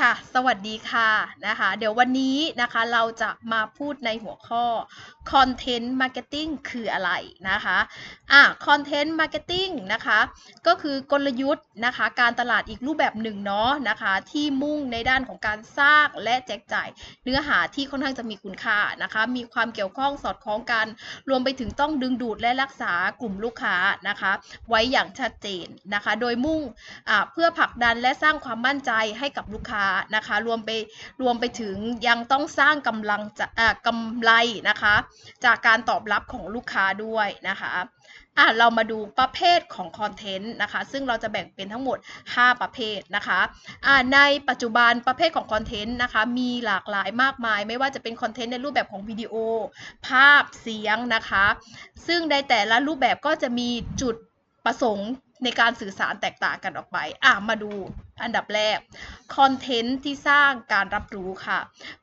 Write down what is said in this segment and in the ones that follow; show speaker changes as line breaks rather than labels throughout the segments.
ค่ะ สวัสดีค่ะนะคะ เดี๋ยววันนี้นะคะเราจะมาพูดในหัวข้อ Content Marketing คืออะไรนะคะอะ Content Marketing นะคะ ก็คือกลยุทธ์นะคะ การตลาดอีกรูปแบบหนึ่งเนาะนะคะ ที่มุ่งในด้านของการสร้างและแจกจ่ายเนื้อหาที่ค่อนข้างจะมีคุณค่านะคะ มีความเกี่ยวข้องสอดคล้องกัน รวมไปถึงต้องดึงดูดและรักษากลุ่มลูกค้านะคะ ไว้อย่างชัดเจนนะคะ โดยมุ่งอ่าเพื่อผลักดันและสร้างความมั่นใจให้กับลูกค้านะคะ รวมไปรวมไปถึงยังต้องสร้างกำลังจะอ่ากำไรนะคะ จากการตอบรับของลูกค้าด้วยนะคะอะเรามาดูประเภทของคอนเทนต์นะคะ ซึ่งเราจะแบ่งเป็นทั้งหมด 5 ประเภทนะคะอะในปัจจุบันประเภทของคอนเทนต์นะคะ มีหลากหลายมากมาย ไม่ว่าจะเป็นคอนเทนต์ในรูปแบบของวิดีโอ ภาพเสียงนะคะ ซึ่งในแต่ละรูปแบบก็จะมีจุดประสงค์ ในการสื่อสารแตกต่างกันออกไป อะ มาดูอันดับแรก คอนเทนต์ที่สร้างการรับรู้ค่ะ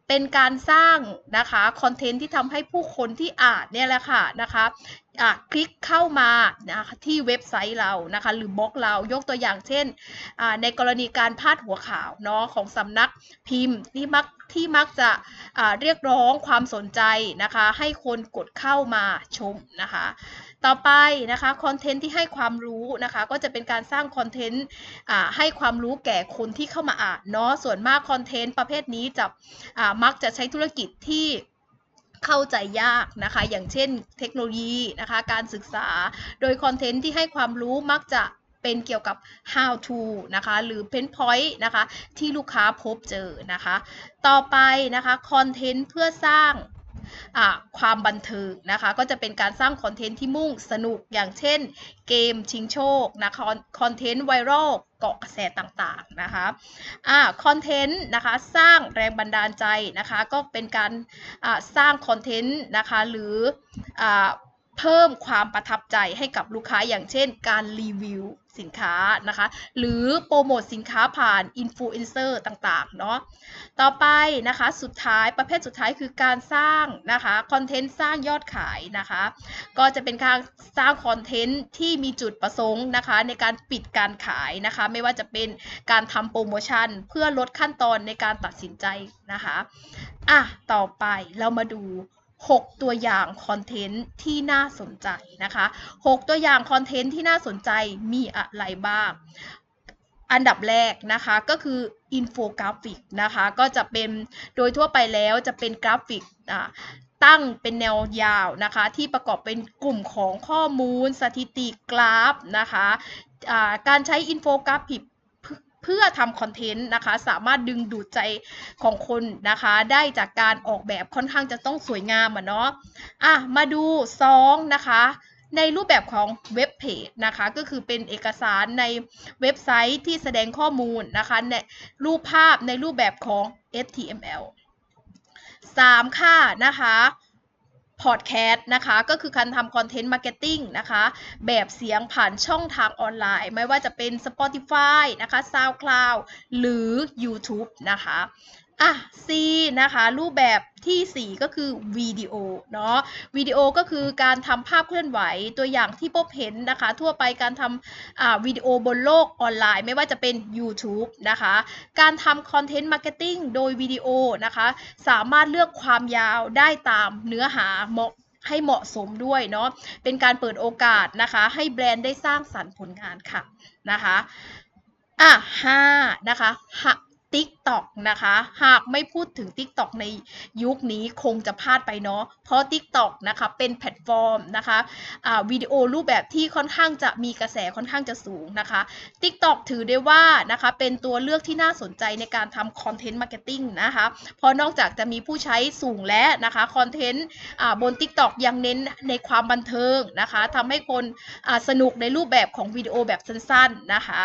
เป็นการสร้างนะคะ คอนเทนต์ที่ทำให้ผู้คนที่อ่านเนี่ยแหละค่ะนะคะอะคลิกเข้ามานะคะที่เว็บไซต์เรานะคะ หรือบล็อกเรายกตัวอย่างเช่นอ่าในกรณีการพาดหัวข่าวเนาะของสำนักพิมพ์ที่มักที่มักจะอ่าเรียกร้องความสนใจนะคะ ให้คนกดเข้ามาชมนะคะ ต่อไปนะคะคอนเทนต์ที่ให้ความรู้นะคะก็จะเป็นการสร้างคอนเทนต์ให้ความรู้แก่คนที่เข้ามาอ่านเนาะส่วนมากคอนเทนต์ประเภทนี้จะมักจะใช้ธุรกิจที่เข้าใจยากนะคะ อย่างเช่นเทคโนโลยีนะคะการศึกษาโดยคอนเทนต์ที่ให้ความรู้มักจะเป็นเกี่ยวกับ how to นะคะ หรือ pain point นะคะ ที่ลูกค้าพบเจอนะคะ ต่อไปนะคะ คอนเทนต์เพื่อสร้าง ความบันเทิงนะคะ ก็จะเป็นการสร้างคอนเทนต์ที่มุ่งสนุกอย่างเช่น เกมชิงโชคนะคะคอนเทนต์ไวรัลเกาะกระแสต่างๆนะคะอ่าคอนเทนต์นะคะสร้างแรงบันดาลใจนะคะ ก็เป็นการสร้างคอนเทนต์นะคะหรืออ่า เพิ่มความประทับใจให้กับลูกค้าอย่างเช่น การรีวิวสินค้านะคะ หรือโปรโมทสินค้าผ่านอินฟลูเอนเซอร์ต่างๆเนาะต่อไปนะคะสุดท้ายประเภทสุดท้ายคือการสร้างนะคะคอนเทนต์สร้างยอดขายนะคะ ก็จะเป็นการสร้างคอนเทนต์ที่มีจุดประสงค์นะคะ ในการปิดการขายนะคะ ไม่ว่าจะเป็นการทำโปรโมชั่น เพื่อลดขั้นตอนในการตัดสินใจนะคะอะต่อไปเรามาดู 6 ตัวอย่างคอนเทนต์ที่น่าสนใจนะคะ 6 ตัวอย่างคอนเทนต์ที่น่าสนใจมีอะไรบ้าง อันดับแรกนะคะก็คืออินโฟกราฟิกนะคะก็จะเป็นโดยทั่วไปแล้วจะเป็นกราฟิกตั้งเป็นแนวยาวนะคะที่ประกอบเป็นกลุ่มของข้อมูล สถิติกราฟนะคะะการใช้อินโฟกราฟิก เพื่อทำคอนเทนต์นะคะ สามารถดึงดูดใจของคนนะคะ ได้จากการออกแบบค่อนข้างจะต้องสวยงามอะเนาะอะมาดู2นะคะในรูปแบบของเว็บเพจนะคะ ก็คือเป็นเอกสารในเว็บไซต์ที่แสดงข้อมูลนะคะในรูปภาพในรูปแบบของ HTML 3 ค่ะนะคะ พอดแคสต์นะคะ ก็คือการทำคอนเทนต์มาร์เก็ตติ้งนะคะ แบบเสียงผ่านช่องทางออนไลน์ ไม่ว่าจะเป็น Spotify นะคะ SoundCloud หรือ YouTube นะคะ อะ C นะคะ รูปแบบที่ 4 ก็คือวิดีโอเนาะวิดีโอก็คือการทำภาพเคลื่อนไหวตัวอย่างที่พบเห็นนะคะ ทั่วไปการทำวิดีโอบนโลกออนไลน์ ไม่ว่าจะเป็น YouTube นะคะ การทำคอนเทนต์มาร์เก็ตติ้งโดยวิดีโอนะคะ สามารถเลือกความยาวได้ตามเนื้อหาเหมาะให้เหมาะสมด้วยเนาะเป็นการเปิดโอกาสนะคะ ให้แบรนด์ได้สร้างสรรค์ผลงานค่ะนะคะอะห้านะคะ TikTok นะคะ หากไม่พูดถึง TikTok ในยุคนี้คงจะพลาดไปเนาะ เพราะ TikTok นะคะเป็นแพลตฟอร์มนะคะะวิดีโอรูปแบบที่ค่อนข้างจะมีกระแสค่อนข้างจะสูงนะคะ TikTok ถือได้ว่านะคะเป็นตัวเลือกที่น่าสนใจในการทำคอนเทนต์มาร์เก็ตติ้งนะคะ เพราะนอกจากจะมีผู้ใช้สูงแล้วนะคะคอนเทนต์บน TikTok ยังเน้นในความบันเทิงนะคะทำให้คนสนุกในรูปแบบของวิดีโอแบบสั้นๆนะคะ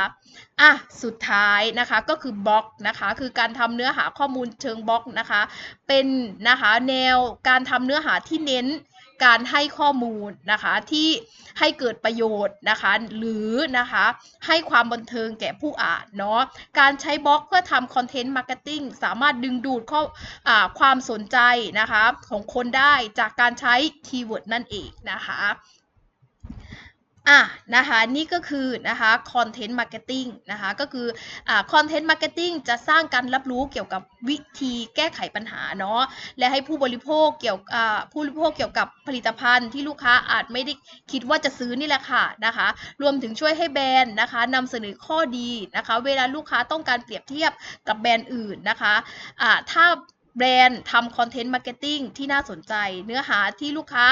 อะสุดท้ายนะคะก็คือบล็อกนะคะคือการทำเนื้อหาข้อมูลเชิงบล็อกนะคะ เป็นนะคะแนวการทำเนื้อหาที่เน้นการให้ข้อมูลนะคะที่ให้เกิดประโยชน์นะคะหรือนะคะให้ความบันเทิงแก่ผู้อ่านเนาะการใช้บล็อกเพื่อทำคอนเทนต์มาร์เก็ตติ้งสามารถดึงดูดข้ออความสนใจนะคะของคนได้จากการใช้คีย์เวิร์ดนั่นเองนะคะ อะนะคะนี่ก็คือนะคะคอนเทนต์มาร์เก็ตติ้งนะคะก็คืออ่าคอนเทนต์มาร์เก็ตติ้งจะสร้างการรับรู้เกี่ยวกับวิธีแก้ไขปัญหาเนาะและให้ผู้บริโภคเกี่ยวอ่าผู้บริโภคเกี่ยวกับผลิตภัณฑ์ที่ลูกค้าอาจไม่ได้คิดว่าจะซื้อนี่แหละค่ะนะคะ รวมถึงช่วยให้แบรนด์นะคะนำเสนอข้อดีนะคะ เวลาลูกค้าต้องการเปรียบเทียบกับแบรนด์อื่นนะคะอ่าถ้า แบรนด์ทำคอนเทนต์มาร์เก็ตติ้งที่น่าสนใจ เนื้อหาที่ลูกค้า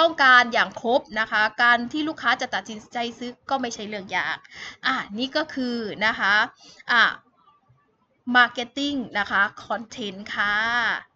ต้องการอย่างครบนะคะ การที่ลูกค้าจะตัดสินใจซื้อก็ไม่ใช่เรื่องยาก อะนี่ก็คือนะคะอะมาร์เก็ตติ้งนะคะคอนเทนต์ค่ะ